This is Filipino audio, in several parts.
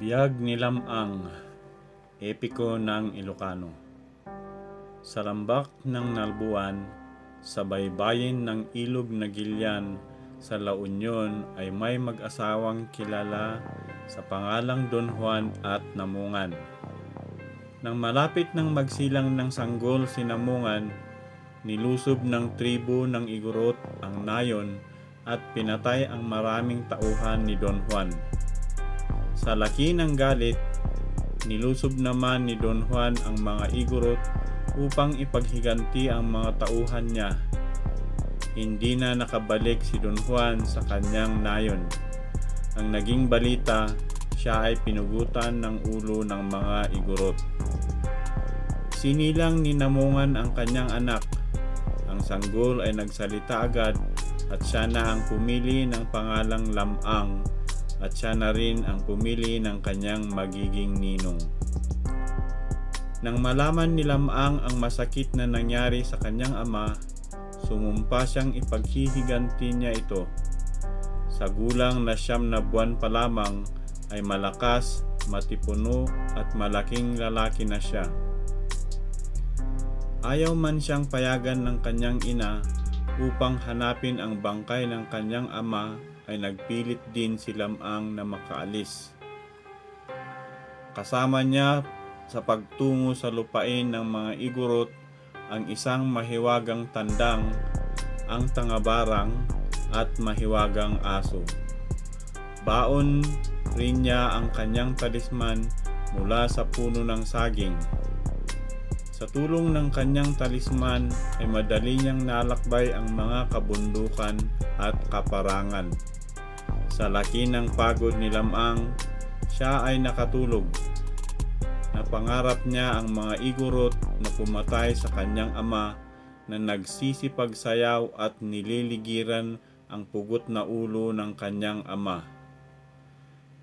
Biyag ni Lamang, epiko ng Ilocano. Sa lambak ng Nalbuan, sa baybayin ng ilog na Gilyan, sa La Union ay may mag-asawang kilala sa pangalang Don Juan at Namungan. Nang malapit ng magsilang ng sanggol si Namungan, nilusob ng tribo ng Igorot ang nayon at pinatay ang maraming tauhan ni Don Juan. Sa laki ng galit, nilusob naman ni Don Juan ang mga Igorot upang ipaghiganti ang mga tauhan niya. Hindi na nakabalik si Don Juan sa kanyang nayon. Ang naging balita, siya ay pinugutan ng ulo ng mga Igorot. Sinilang ni Namungan ang kanyang anak. Ang sanggol ay nagsalita agad at siya na ang pumili ng pangalang Lamang at siya na rin ang pumili ng kanyang magiging ninong. Nang malaman ni Lamang ang masakit na nangyari sa kanyang ama, sumumpa siyang ipaghihiganti niya ito. Sa gulang na siyam na buwan pa lamang ay malakas, matipuno at malaking lalaki na siya. Ayaw man siyang payagan ng kanyang ina upang hanapin ang bangkay ng kanyang ama ay nagpilit din si Lamang na makaalis. Kasama niya sa pagtungo sa lupain ng mga igurot ang isang mahiwagang tandang, ang tangabarang at mahiwagang aso. Baon rin niya ang kanyang talisman mula sa puno ng saging. Sa tulong ng kanyang talisman ay madali niyang nalakbay ang mga kabundukan at kaparangan. Sa laki ng pagod ni Lamang, siya ay nakatulog. Napangarap niya ang mga igurot na pumatay sa kanyang ama na nagsisipagsayaw at nililigiran ang pugot na ulo ng kanyang ama.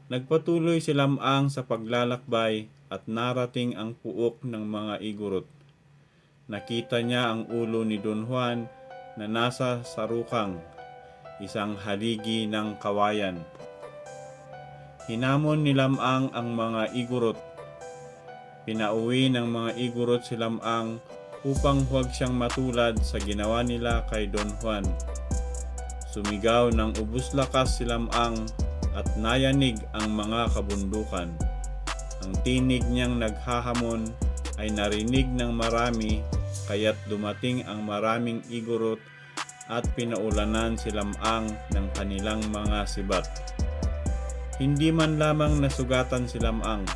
Nagpatuloy si Lamang sa paglalakbay at narating ang puok ng mga igurot. Nakita niya ang ulo ni Don Juan na nasa sarukang, isang haligi ng kawayan. Hinamon ni Lamang ang mga igurot. Pinauwi ng mga igurot si Lamang upang huwag siyang matulad sa ginawa nila kay Don Juan. Sumigaw ng ubus lakas si Lamang at nayanig ang mga kabundukan. Ang tinig niyang naghahamon ay narinig ng marami kaya't dumating ang maraming igurot at pinaulanan si Lamang ng kanilang mga sibat. Hindi man lamang nasugatan si Lamang.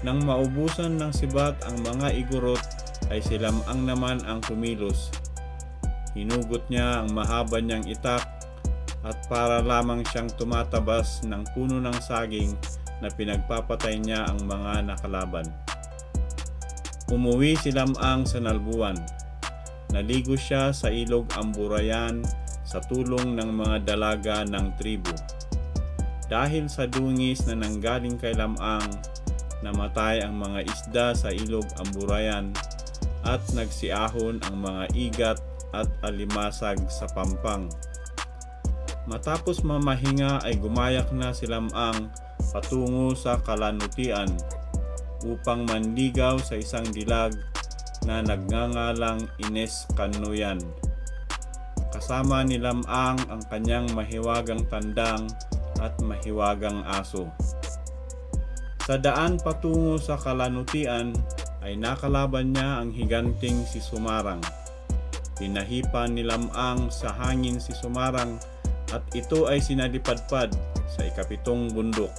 Nang maubusan ng sibat ang mga igurot ay si Lamang naman ang kumilos. Hinugot niya ang mahaba niyang itak at para lamang siyang tumatabas ng puno ng saging na pinagpapatay niya ang mga nakalaban. Umuwi si Lamang sa Nalbuan. Naligo siya sa ilog Amburayan sa tulong ng mga dalaga ng tribu. Dahil sa dungis na nanggaling kay Lamang, namatay ang mga isda sa ilog Amburayan at nagsiahon ang mga igat at alimasag sa pampang. Matapos mamahinga ay gumayak na si Lamang patungo sa kalanutian upang manligaw sa isang dilag na nagngangalang Ines Kanuyan. Kasama ni Lamang ang kanyang mahiwagang tandang at mahiwagang aso. Sa daan patungo sa kalanutian ay nakalaban niya ang higanting si Sumarang. Pinahipan ni Lamang sa hangin si Sumarang at ito ay sinalipadpad sa ikapitong bundok.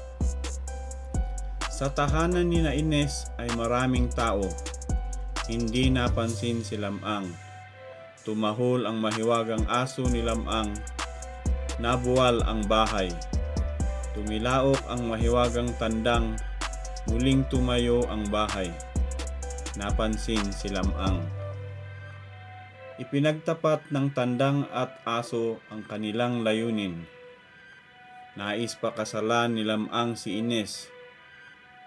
Sa tahanan ni na Ines ay maraming tao. Hindi napansin si Lamang. Tumahol ang mahiwagang aso ni Lamang. Nabuwal ang bahay. Tumilaok ang mahiwagang tandang. Muling tumayo ang bahay. Napansin si Lamang. Ipinagtapat ng tandang at aso ang kanilang layunin. Nais pakasalan ni Lamang si Ines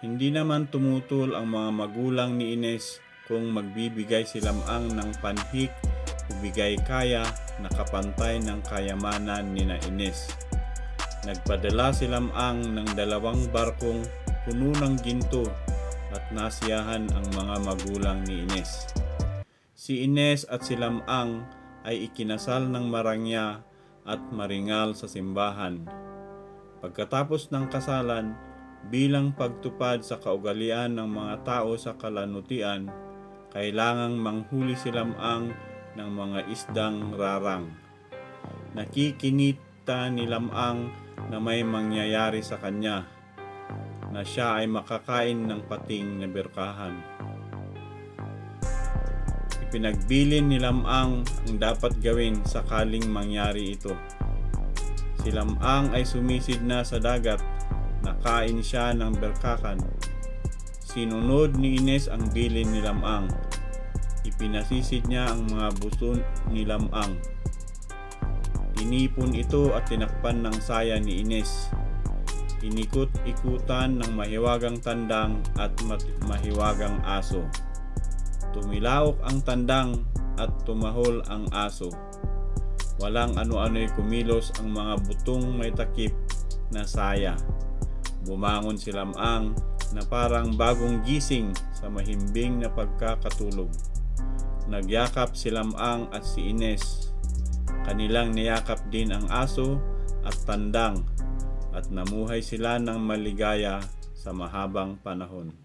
hindi naman tumutol ang mga magulang ni Ines kung magbibigay si Lamang ng panhik o bigay kaya na kapantay ng kayamanan ni na Ines. Nagpadala si Lamang ng dalawang barkong puno ng ginto at nasiyahan ang mga magulang ni Ines. Si Ines at si Lamang ay ikinasal ng marangya at maringal sa simbahan. Pagkatapos ng kasalan, bilang pagtupad sa kaugalian ng mga tao sa kalanutian, kailangang manghuli si Lamang ng mga isdang rarang. Nakikinita ni Lamang na may mangyayari sa kanya, na siya ay makakain ng pating na berkahan. Ipinagbilin ni Lamang ang dapat gawin sakaling mangyari ito. Si Lamang ay sumisid na sa dagat, nakain siya ng berkakan. Sinunod ni Ines ang bilin ni Lamang. Ipinasisid niya ang mga buso ni Lamang. Tinipon ito at tinakpan ng saya ni Ines. Inikot-ikutan ng mahiwagang tandang at mahiwagang aso. Tumilaok ang tandang at tumahol ang aso. Walang ano-ano'y kumilos ang mga butong may takip na saya. Bumangon si Lamang na parang bagong gising sa mahimbing na pagkakatulog. Nagyakap si Lamang at si Ines. Kanilang niyakap din ang aso at tandang at namuhay sila ng maligaya sa mahabang panahon.